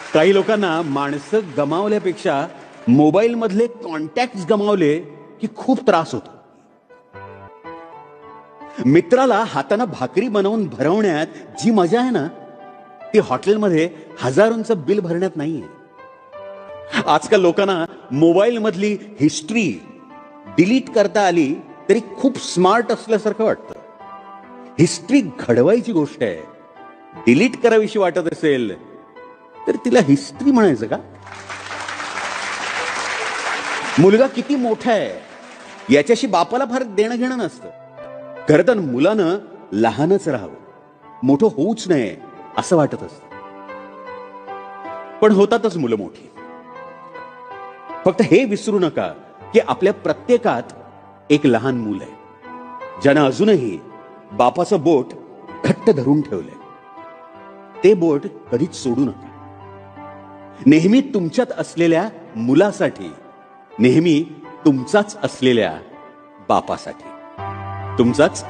काही लोकांना माणसं गमावल्यापेक्षा मोबाईल मधले कॉन्टॅक्ट गमावले की खूप त्रास होतो. मित्राला हाताने भाकरी बनवून भरवण्यात जी मजा आहे ना ती हॉटेलमध्ये हजारोंचं बिल भरण्यात नाहीये. आजकाल लोकांना मोबाईल मधली हिस्ट्री डिलीट करता आली तरी खूप स्मार्ट असल्यासारखं वाटतं. हिस्ट्री घडवायची गोष्ट आहे. डिलीट करावीशी वाटत असेल तर तिला हिस्ट्री म्हणायचं का? मुलगा किती मोठा आहे याच्याशी बापाला फार देणं घेणं नसतं. खरं तर मुलानं लहानच राहावं मोठं होऊच नये असं वाटत असत. पण होतातच मुलं मोठी. फक्त हे विसरू नका की आपल्या प्रत्येकात एक लहान मूल आहे ज्यानं अजूनही बापाचं बोट घट्ट धरून ठेवलंय. ते बोट कधीच सोडू नका. नेहमी तुमच्यात असलेल्या मुलासाठी नेहमी तुमचाच असलेल्या बापासाठी. तुमचाच